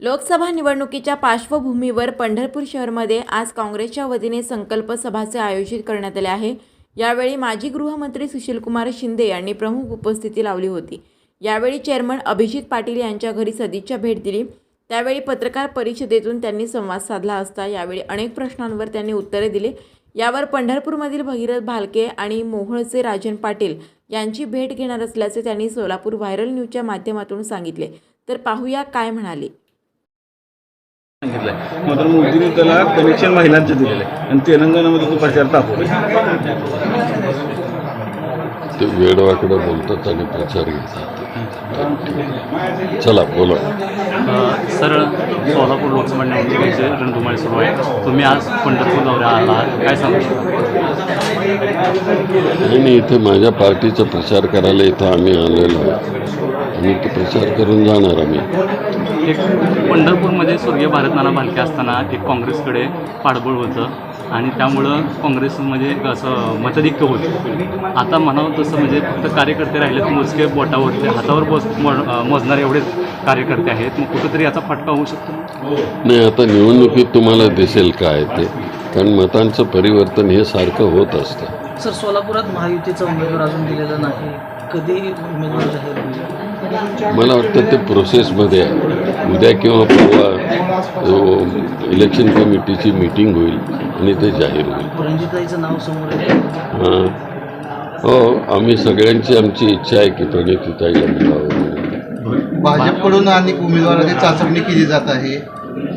लोकसभा निवडणुकीच्या पार्श्वभूमीवर पंढरपूर शहरमध्ये आज काँग्रेसच्या वतीने संकल्प सभाचे आयोजित करण्यात आले आहे. यावेळी माजी गृहमंत्री सुशीलकुमार शिंदे यांनी प्रमुख उपस्थिती लावली होती. यावेळी चेअरमन अभिजित पाटील यांच्या घरी सदिच्छा भेट दिली. त्यावेळी पत्रकार परिषदेतून त्यांनी संवाद साधला असता यावेळी अनेक प्रश्नांवर त्यांनी उत्तरे दिली. यावर पंढरपूरमधील भगीरथ भालके आणि मोहोळचे राजन पाटील यांची भेट घेणार असल्याचे त्यांनी सोलापूर व्हायरल न्यूजच्या माध्यमातून सांगितले. तर पाहूया काय म्हणाले. सांगितलंय. मात्र मोदीने त्याला कनेक्शन महिलांचं दिलेलं. आहे आणि तेलंगणामध्ये तो प्रचार तापवला ते वेडवाकडं बोलतात आणि प्रचार घेतात. चला बोला. अ, सरळ सोलापूर लोकसभा निवडणुकीचे रणधुमाळी सुरू आहे तुम्ही आज पंढरपूर दौऱ्या आलात. काय सांगू शकता? नाही नाही इथे माझ्या पार्टीचा प्रचार करायला इथं आम्ही आलेलो आहे. आणि तो प्रचार करून जाणार आम्ही. एक पंढरपूरमध्ये स्वर्गीय भारतनाना भालके असताना एक काँग्रेसकडे पाठबळ होतं आणि त्यामुळं काँग्रेसमध्ये एक असं मतधिक्य होतं. आता म्हणावं तसं म्हणजे फक्त कार्यकर्ते राहिले तर मोजके बोटावरचे हातावर बस मो मोजणारे एवढेच कार्यकर्ते आहेत. मग कुठंतरी याचा फटका होऊ शकतो नाही आता निवडणुकीत तुम्हाला दिसेल काय ते. कारण मतांचं परिवर्तन हे सारखं होत असतं. सर सोलापुरात महायुतीचा उमेदवार अजून दिलेला नाही. कधी उमेदवार जाहीर होईल? मला वाटतं ते प्रोसेसमध्ये आहे. उद्या किंवा परवा इलेक्शन कमिटीची मीटिंग होईल आणि ते जाहीर होईल. रणजिताईचं नाव समोर आहे. हां. आम्ही सगळ्यांची आमची इच्छा आहे की प्रणितीताईला मिळावं. भाजपकडून अनेक उमेदवारांची चाचपणी केली जात आहे.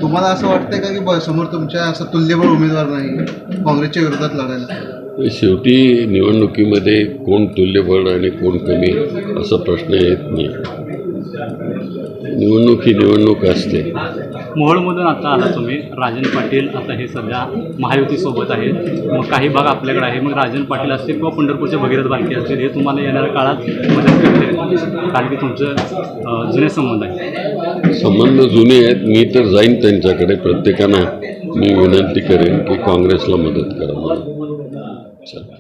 तुम्हाला असं वाटतंय का की समोर तुमच्या असं तुल्यबळ उमेदवार नाही? काँग्रेसच्या विरोधात लढायला. शेवटी निवडणुकीमध्ये कोण तुल्यबळ आणि कोण कमी असा प्रश्न येत नाही. निवडणूक ही निवडणूक असते. मोहोळमधून आता आला तुम्ही राजन पाटील. आता हे सध्या महायुतीसोबत आहेत. मग काही भाग आपल्याकडे आहे. मग राजन पाटील असतील किंवा पंढरपूरचे भगीरथ बालके असतील हे तुम्हाला येणाऱ्या काळात मदत करतील. कारण की तुमचं अं, जुने संबंध आहे संबंध जुने आहेत. मी तर जाईन त्यांच्याकडे. प्रत्येकानं मी विनंती करेन की काँग्रेसला मदत करा म्हणून. चला